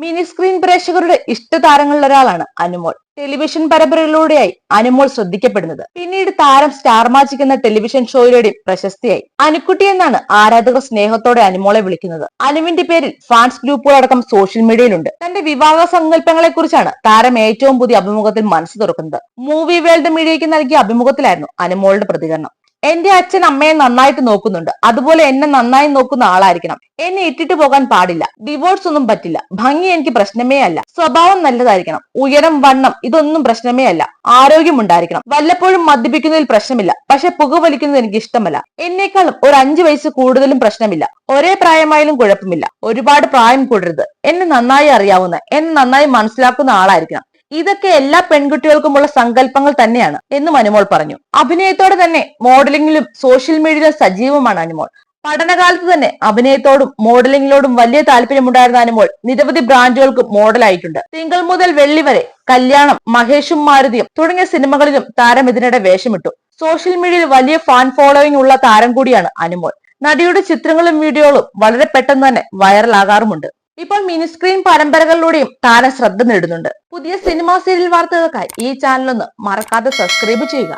Mini screen പ്രേക്ഷകരുടെ ഇഷ്ടതാരങ്ങളിൽ ഒരാളാണ് അനുമോൾ. ടെലിവിഷൻ പരമ്പരകളിലൂടെയായി അനുമോൾ ശ്രദ്ധിക്കപ്പെടുന്നത്. പിന്നീട് താരം സ്റ്റാർ മാജിക് എന്ന ടെലിവിഷൻ ഷോയിലൂടെ പ്രശസ്തിയായി. അനുക്കുട്ടി എന്നാണ് ആരാധകർ സ്നേഹത്തോടെ അനുമോളെ വിളിക്കുന്നത്. അനുവിന്റെ പേരിൽ ഫാൻസ് ഗ്രൂപ്പുകളടക്കം സോഷ്യൽ മീഡിയയിലുണ്ട് തന്റെ വിവാഹ സങ്കല്പങ്ങളെ കുറിച്ചാണ് താരം ഏറ്റവും പുതിയ അഭിമുഖത്തിൽ മനസ്സ് തുറക്കുന്നത്. മൂവി വേൾഡ് മീഡിയയ്ക്ക് നൽകിയ അഭിമുഖത്തിലായിരുന്നു അനുമോളുടെ പ്രതികരണം. എന്റെ അച്ഛൻ അമ്മയെ നന്നായിട്ട് നോക്കുന്നുണ്ട്. അതുപോലെ എന്നെ നന്നായി നോക്കുന്ന ആളായിരിക്കണം. എന്നെ ഇട്ടിട്ട് പോകാൻ പാടില്ല. ഡിവോഴ്സ് ഒന്നും പറ്റില്ല. ഭംഗി എനിക്ക് പ്രശ്നമേ അല്ല. സ്വഭാവം നല്ലതായിരിക്കണം. ഉയരം വണ്ണം ഇതൊന്നും പ്രശ്നമേ അല്ല. ആരോഗ്യം ഉണ്ടായിരിക്കണം. വല്ലപ്പോഴും മദ്യപിക്കുന്നതിൽ പ്രശ്നമില്ല. പക്ഷെ പുകവലിക്കുന്നത് എനിക്ക് ഇഷ്ടമല്ല. എന്നേക്കാളും ഒരു അഞ്ചു വയസ്സ് കൂടുതലും പ്രശ്നമില്ല. ഒരേ പ്രായമായാലും കുഴപ്പമില്ല. ഒരുപാട് പ്രായം കൂടരുത്. എന്നെ നന്നായി അറിയാവുന്ന എന്നെ നന്നായി മനസ്സിലാക്കുന്ന ആളായിരിക്കണം. ഇതൊക്കെ എല്ലാ പെൺകുട്ടികൾക്കുമുള്ള സങ്കല്പങ്ങൾ തന്നെയാണ് എന്ന് അനുമോൾ പറഞ്ഞു. അഭിനയത്തോടെ തന്നെ മോഡലിംഗിലും സോഷ്യൽ മീഡിയയിലും സജീവമാണ് അനുമോൾ. പഠനകാലത്ത് തന്നെ അഭിനയത്തോടും മോഡലിംഗിലോടും വലിയ താല്പര്യമുണ്ടായിരുന്ന അനുമോൾ നിരവധി ബ്രാൻഡുകൾക്ക് മോഡലായിട്ടുണ്ട് തിങ്കൾ മുതൽ വെള്ളി വരെ കല്യാണം മഹേഷും മാരുതിയും തുടങ്ങിയ സിനിമകളിലും താരം ഇതിനിടെ വേഷമിട്ടു. സോഷ്യൽ മീഡിയയിൽ വലിയ ഫാൻ ഫോളോയിങ് ഉള്ള താരം കൂടിയാണ് അനുമോൾ. നടിയുടെ ചിത്രങ്ങളും വീഡിയോകളും വളരെ പെട്ടെന്ന് തന്നെ വൈറലാകാറുമുണ്ട് ഇപ്പോൾ മിനിസ്ക്രീൻ പരമ്പരകളിലൂടെയും താരം ശ്രദ്ധ നേടുന്നുണ്ട്. പുതിയ സിനിമ സീരിയൽ വാർത്തകൾക്കായി ഈ ചാനലൊന്ന് മറക്കാതെ സബ്സ്ക്രൈബ് ചെയ്യുക.